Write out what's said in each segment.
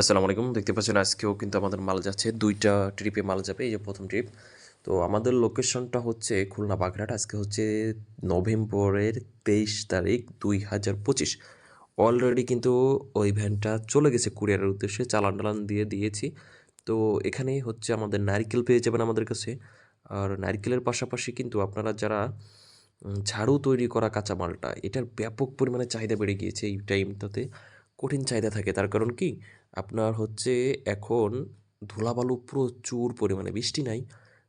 আসসালামু আলাইকুম। দেখতে পাচ্ছেন, আজকেও কিন্তু আমাদের মাল যাচ্ছে। দুইটা ট্রিপে মাল যাবে, এই যে প্রথম ট্রিপ তো আমাদের লোকেশনটা হচ্ছে খুলনা বাগড়াট আজকে হচ্ছে নভেম্বরের তেইশ তারিখ দুই হাজার পঁচিশ। অলরেডি কিন্তু ওই ভ্যানটা চলে গেছে কুরিয়ারের উদ্দেশ্যে। চালান টালান দিয়ে দিয়েছি। তো এখানে হচ্ছে আমাদের নারকেল পেয়ে যাবেন আমাদের কাছে। আর নারকেলের পাশাপাশি কিন্তু আপনারা যারা ঝাড়ু তৈরি করা কাঁচামালটা, এটার ব্যাপক পরিমাণে চাহিদা বেড়ে গিয়েছে এই টাইমটাতে কঠিন চাহিদা থাকে। তার কারণ কি? আপনার হচ্ছে এখন ধুলাবালু প্রচুর পরিমাণে, বৃষ্টি নাই।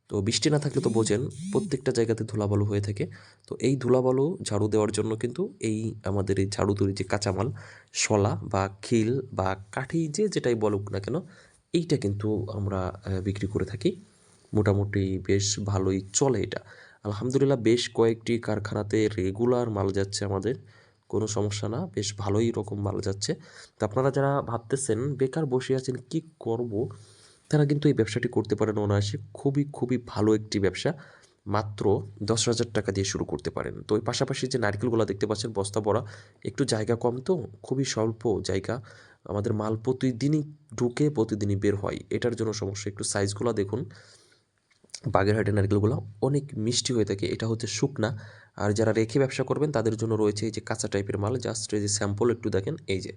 তো বৃষ্টি না থাকলে তো বোঝেন প্রত্যেকটা জায়গাতে ধুলাবালু হয়ে থাকে। তো এই ধুলাবালু ঝাড়ু দেওয়ার জন্য কিন্তু এই আমাদের এই ঝাড়ু তৈরি যে কাঁচামাল, শলা বা খিল বা কাঠি যে যেটাই বলুক না কেন, এইটা কিন্তু আমরা বিক্রি করে থাকি। মোটামুটি বেশ ভালোই চলে এটা। আলহামদুলিল্লাহ বেশ কয়েকটি কারখানাতে রেগুলার মাল যাচ্ছে আমাদের। কোনো সমস্যা না, বেশ ভালোই রকম মাল যাচ্ছে। তো আপনারা যারা ভাবতেছেন বেকার বসে আছেন কি করব, তারা কিন্তু এই ব্যবসাটি করতে পারেন অনায়াসে। খুবই খুবই ভালো একটি ব্যবসা। মাত্র দশ হাজার টাকা দিয়ে শুরু করতে পারেন। তো ওই পাশাপাশি যে নারকেলগুলো দেখতে পাচ্ছেন, বস্তা ভরা, একটু জায়গা কম তো, খুবই স্বল্প জায়গা। আমাদের মাল প্রতিদিনই ঢুকে, প্রতিদিনই বের হয়। এটার জন্য সমস্যা, একটু সাইজগুলো দেখুন। বাগেরহাটের নারকেলগুলো অনেক মিষ্টি হয়ে থাকে। এটা হচ্ছে শুকনা আর যারা রেখে ব্যবসা করবেন, তাদের জন্য রয়েছে এই যে কাঁচা টাইপের মাল। জাস্ট এই যে স্যাম্পল একটু দেখেন, এই যে।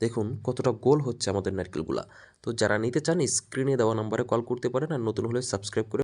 দেখুন কতটা গোল হচ্ছে আমাদের নারকেলগুলা। তো যারা নিতে চান স্ক্রিনে দেওয়া নাম্বারে কল করতে পারেন আর নতুন হলে সাবস্ক্রাইব করে